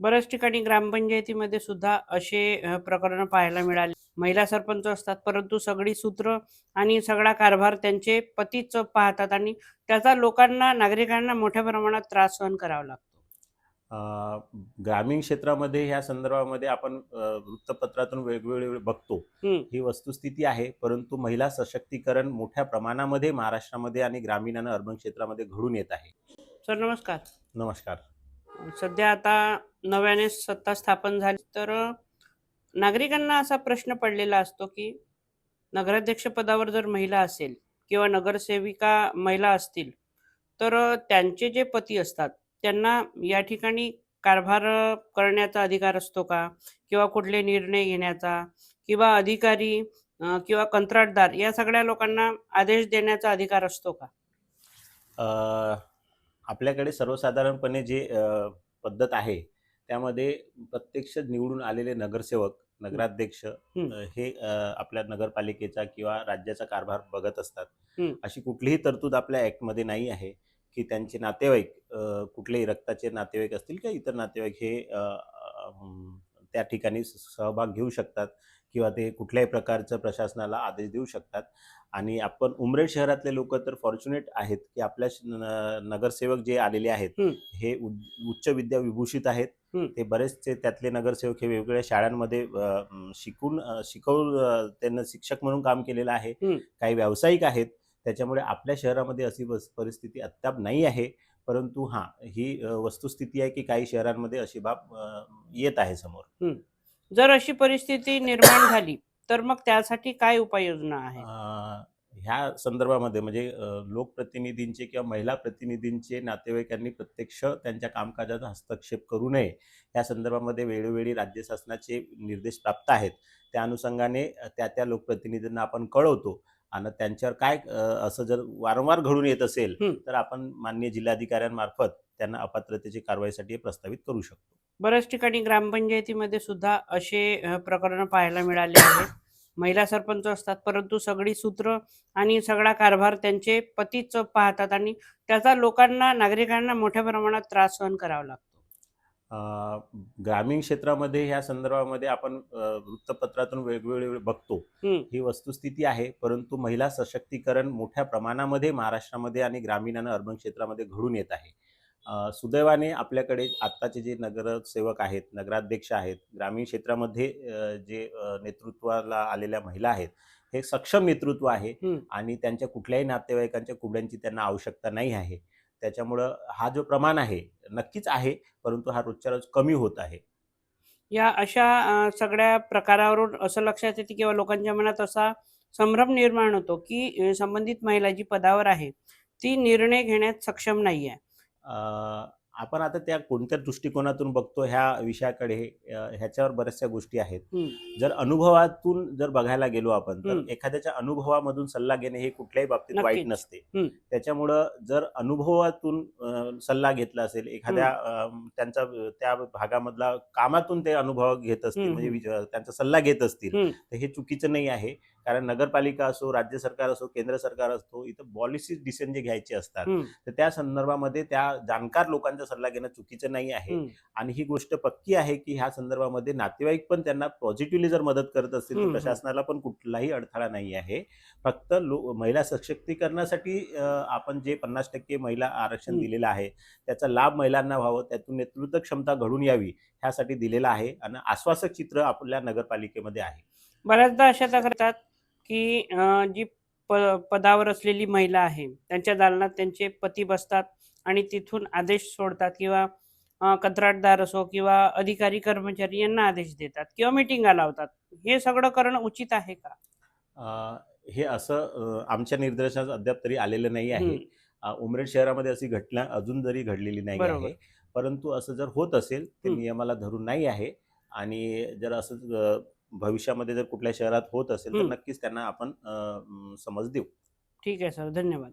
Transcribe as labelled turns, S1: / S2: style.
S1: बऱ्याच ठिकाणी ग्रामपंचायतीमध्ये सुद्धा असे प्रकरण पाहायला मिळाले. महिला सरपंच असतात परंतु सगळी सूत्र आणि सगळा कारभार त्यांचे पतीच पाहतात आणि त्याचा लोकांना नागरिकांना मोठ्या प्रमाणात त्रास सहन करावा लागतो.
S2: ग्रामीण क्षेत्रामध्ये ह्या संदर्भामध्ये आपण वृत्तपत्रातून वेगवेगळे बघतो. ही वस्तुस्थिती आहे परंतु महिला सशक्तीकरण मोठ्या प्रमाणामध्ये महाराष्ट्रामध्ये आणि ग्रामीण आणि अर्बन क्षेत्रामध्ये घडून येत आहे.
S1: सर नमस्कार.
S2: नमस्कार.
S1: सध्या आता नव्याने सत्ता स्थापन झाली. तर नागरिकांना असा प्रश्न पडलेला असतो की नगराध्यक्ष पदावर जर महिला असेल किंवा नगरसेविका महिला असतील तर त्यांचे जे पती असतात त्यांना या ठिकाणी कारभार करण्याचा अधिकार असतो का? किंवा कुठले निर्णय घेण्याचा? किंवा अधिकारी किंवा कंत्राटदार या सगळ्या लोकांना आदेश देण्याचा अधिकार असतो का?
S2: आपल्याकडे सर्वसाधारणपणे जे पद्धत आहे त्यामध्ये प्रत्यक्ष निवडून आलेले नगरसेवक नगराध्यक्ष हे. आपल्या नगरपालिकेचा किंवा राज्याचा कारभार बघत असतात. अशी कुठलीही तरतूद आपल्या ॲक्टमध्ये नाही आहे की त्यांचे नातेवाईक कुठलेही रक्ताचे नातेवाईक असतील किंवा इतर नातेवाईक हे त्या ठिकाणी सहभाग घेऊ शकतात किंवा ते कुठल्याही प्रकारचं प्रशासनाला आदेश देऊ शकतात आणि आपण उमरेड शहरातले लोक तर फॉर्च्युनेट आहेत की आपल्या नगरसेवक जे आलेले आहेत. हे उच्च विद्या विभूषित आहेत. ते बरेचसे त्यातले नगरसेवक हे वेगवेगळ्या शाळांमध्ये शिकून अ, त्यांना शिक्षक म्हणून काम केलेलं आहे. काही व्यावसायिक आहेत त्याच्यामुळे आपल्या शहरामध्ये अशी बस- परिस्थिती अद्याप नाही आहे परंतु हां ही वस्तुस्थिती आहे की काही शहरांमध्ये अशी बाब येत आहे समोर.
S1: जर अशी परिस्थिती निर्माण झाली तर मग त्यासाठी काय उपाययोजना आहे?
S2: ह्या संदर्भामध्ये म्हणजे लोकप्रतिनिधींचे किंवा महिला प्रतिनिधींचे नातेवाईकांनी प्रत्यक्ष त्यांच्या कामकाजात हस्तक्षेप करू नये. या संदर्भामध्ये वेळोवेळी राज्य शासनाचे निर्देश प्राप्त आहेत. त्या अनुषंगाने त्या त्या लोकप्रतिनिधींना आपण कळवतो. आणि त्यांच्यावर काय असं जर वारंवार घडून येत असेल. तर आपण माननीय जिल्हाधिकाऱ्यांमार्फत त्यांना अपात्रतेची कारवाईसाठी प्रस्तावित करू शकतो.
S1: बऱ्याच ठिकाणी ग्रामपंचायतीमध्ये सुद्धा असे प्रकरण पाहायला मिळाले आहेत. महिला सरपंच असतात परंतु सगळी सूत्र आणि सगळा कारभार त्यांचे पतीच पाहतात आणि त्याचा लोकांना नागरिकांना मोठ्या प्रमाणात त्रास सहन करावा लागतो.
S2: ग्रामीण क्षेत्रामध्ये ह्या संदर्भामध्ये आपण वृत्तपत्रातून वेगवेगळे बघतो. ही वस्तुस्थिती आहे परंतु महिला सशक्तीकरण मोठ्या प्रमाणामध्ये महाराष्ट्रामध्ये आणि ग्रामीण आणि अर्बन क्षेत्रामध्ये घडून येत आहे सुदैवाने आपल्याकडे आत्ताचे जे नगरसेवक आहेत नगराध्यक्ष आहेत ग्रामीण क्षेत्रामध्ये जे नेतृत्वाला आलेल्या महिला आहेत हे सक्षम नेतृत्व आहे. आणि त्यांच्या कुठल्याही नातेवाईकांच्या कुबड्यांची त्यांना आवश्यकता नाही आहे त्याच्यामुळं हा जो प्रमाण आहे नक्कीच आहे परंतु हा रोजच्या रोज कमी होत आहे.
S1: या अशा सगळ्या प्रकारावरून असं लक्षात येते किंवा लोकांच्या मनात असा संभ्रम निर्माण होतो की संबंधित महिला जी पदावर आहे ती निर्णय घेण्यात सक्षम नाही आहे
S2: आपण आता त्या कोणत्या दृष्टिकोनातून बघतो ह्या विषयाकडे ह्याच्यावर बऱ्याचशा गोष्टी आहेत. जर अनुभवातून जर बघायला गेलो आपण तर. एखाद्याच्या अनुभवामधून सल्ला घेणे हे कुठल्याही बाबतीत वाईट. नसते. त्याच्यामुळं जर अनुभवातून सल्ला घेतला असेल एखाद्या त्यांचा त्या भागामधला कामातून ते अनुभव घेत असतील म्हणजे त्यांचा सल्ला घेत असतील. तर हे चुकीचं नाही आहे कारण नगरपालिका असो राज्य सरकार असो केंद्र सरकार असतो इथं पॉलिसी डिसिजन जे घ्यायचे असतात. तर त्या संदर्भामध्ये त्या जाणकार लोकांचा सल्ला घेणं चुकीचं नाही आहे. आणि ही गोष्ट पक्की आहे की ह्या संदर्भामध्ये नातेवाईक पण त्यांना पॉझिटिव्हली जर मदत करत असतील तर. प्रशासनाला पण कुठलाही अडथळा नाही आहे फक्त महिला सशक्तीकरणासाठी आपण जे पन्नास टक्के महिला आरक्षण. दिलेलं आहे त्याचा लाभ महिलांना व्हावं त्यातून नेतृत्व क्षमता घडून यावी ह्यासाठी दिलेला आहे आणि आश्वासक चित्र आपल्या नगरपालिकेमध्ये आहे
S1: बऱ्याचदा अशा तक्रार येतात की जी प पदावर असलेली महिला आहे त्यांच्या दालनात त्यांचे पती बसतात आणि तिथून आदेश सोडतात किंवा कंत्राटदार असो किंवा अधिकारी कर्मचारी यांना आदेश देतात किंवा मिटिंगा लावतात. हे सगळं करणं उचित आहे का?
S2: हे असं आमच्या निर्देशात अद्याप तरी आलेलं नाही आहे. उमरेड शहरामध्ये अशी घटना अजून जरी घडलेली नाही. आहे. परंतु असं जर होत असेल ते
S1: हं.
S2: नियमाला धरून नाही आहे. आणि जर असं भविष्यामध्ये जर कुठल्या शहरात होत असेल तर. नक्कीच त्यांना आपण अ, म, समज देऊ.
S1: ठीक आहे सर. धन्यवाद.